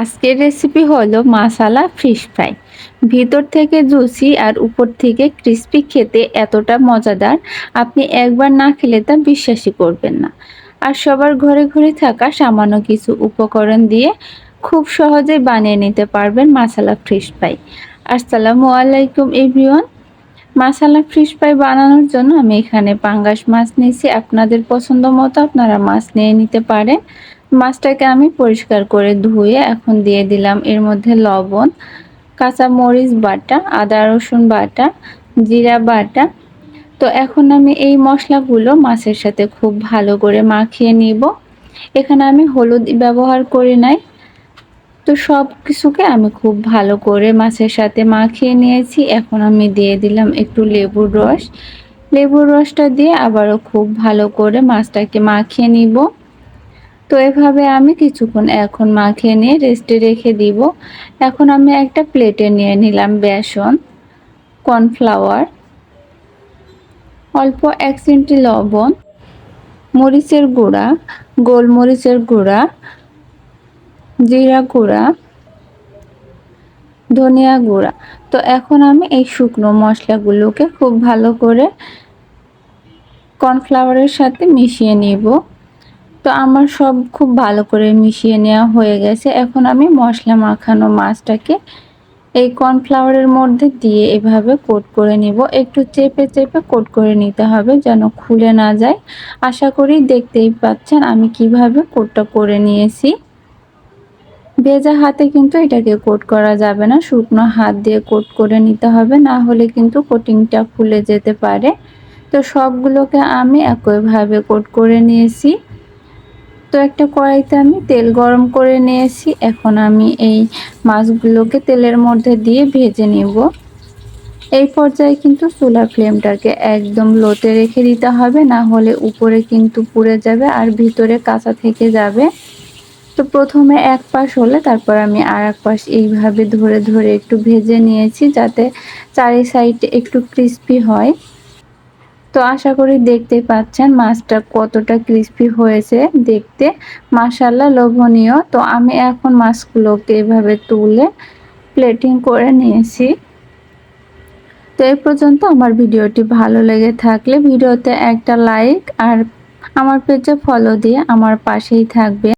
আজকের রেসিপি হলো মাসালা ফিশ ফ্রাই ভিতর থেকে জুসি আর উপর থেকে ক্রিস্পি খেতে এতটা মজাদার, আপনি একবার না খেলে তা বিশ্বাসই করবেন না। আর সবার ঘরে ঘরে থাকা সামান্য কিছু উপকরণ দিয়ে খুব সহজে বানিয়ে নিতে পারবেন মাসালা ফিশ ফ্রাই আসসালামু আলাইকুম এভরিওয়ান মাসালা ফিশ ফ্রাই বানানোর জন্য আমি এখানে পাঙ্গাস মাছ নিয়েছি। আপনাদের পছন্দ মতো আপনারা মাছ নিয়ে নিতে পারেন। মাছটাকে আমি পরিষ্কার করে ধুয়ে এখন দিয়ে দিলাম। এর মধ্যে লবণ, কাঁচা মরিচ বাটা, আদা রসুন বাটা, জিরা বাটা। তো এখন আমি এই মশলাগুলো মাছের সাথে খুব ভালো করে মাখিয়ে নিব। এখানে আমি হলুদ ব্যবহার করি নাই। তো সব কিছুকে আমি খুব ভালো করে মাছের সাথে মাখিয়ে নিয়েছি। এখন আমি দিয়ে দিলাম একটু লেবুর রস। লেবুর রসটা দিয়ে আবারও খুব ভালো করে মাছটাকে মাখিয়ে নিব। তো এভাবে আমি কিছুক্ষণ এখন মাখিয়ে নিয়ে রেস্টে রেখে দিব। এখন আমি একটা প্লেটে নিয়ে নিলাম বেসন কর্নফ্লাওয়ার অল্প এক চিমটি লবণ, মরিচের গুঁড়া, গোলমরিচের গুঁড়া, জিরা গুঁড়া, ধনিয়া গুঁড়া। তো এখন আমি এই শুকনো মশলাগুলোকে খুব ভালো করে কর্নফ্লাওয়ারের সাথে মিশিয়ে নিব। তো আমার সব খুব ভালো করে মিশিয়ে নেওয়া হয়ে গেছে। এখন আমি মশলা মাখানো মাছটাকে এই কর্নফ্লাওয়ারের মধ্যে দিয়ে এভাবে কোট করে নিব। একটু চেপে চেপে কোট করে নিতে হবে যেন খুলে না যায়। আশা করি দেখতেই পাচ্ছেন আমি কীভাবে কোটটা করে নিয়েছি। ভেজা হাতে কিন্তু এটাকে কোট করা যাবে না, শুকনো হাত দিয়ে কোট করে নিতে হবে, না হলে কিন্তু কোটিংটা খুলে যেতে পারে। তো সবগুলোকে আমি একইভাবে কোট করে নিয়েছি। তো একটা কড়াইতে আমি তেল গরম করে নিয়েছি। এখন আমি এই মাছগুলোকে তেলের মধ্যে দিয়ে ভেজে নেব। এই পর্যায়ে কিন্তু চুলা ফ্লেমটাকে একদম লোতে রেখে দিতে হবে, না হলে উপরে কিন্তু পুড়ে যাবে আর ভিতরে কাঁচা থেকে যাবে। তো প্রথমে এক পাশ হলে তারপর আমি আর এক পাশ এইভাবে ধরে ধরে একটু ভেজে নিয়েছি যাতে চারি সাইড একটু ক্রিস্পি হয়। তো আশা করি দেখতে পাচ্ছেন মাছটা কতটা ক্রিস্পি হয়েছে দেখতে। মাসাল্লা লোভনীয়। তো আমি এখন মাছগুলোকে এভাবে তুলে প্লেটিং করে নিয়েছি। তো এই পর্যন্ত আমার ভিডিওটি ভালো লেগে থাকলে ভিডিওতে একটা লাইক আর আমার পেজে ফলো দিয়ে আমার পাশেই থাকবে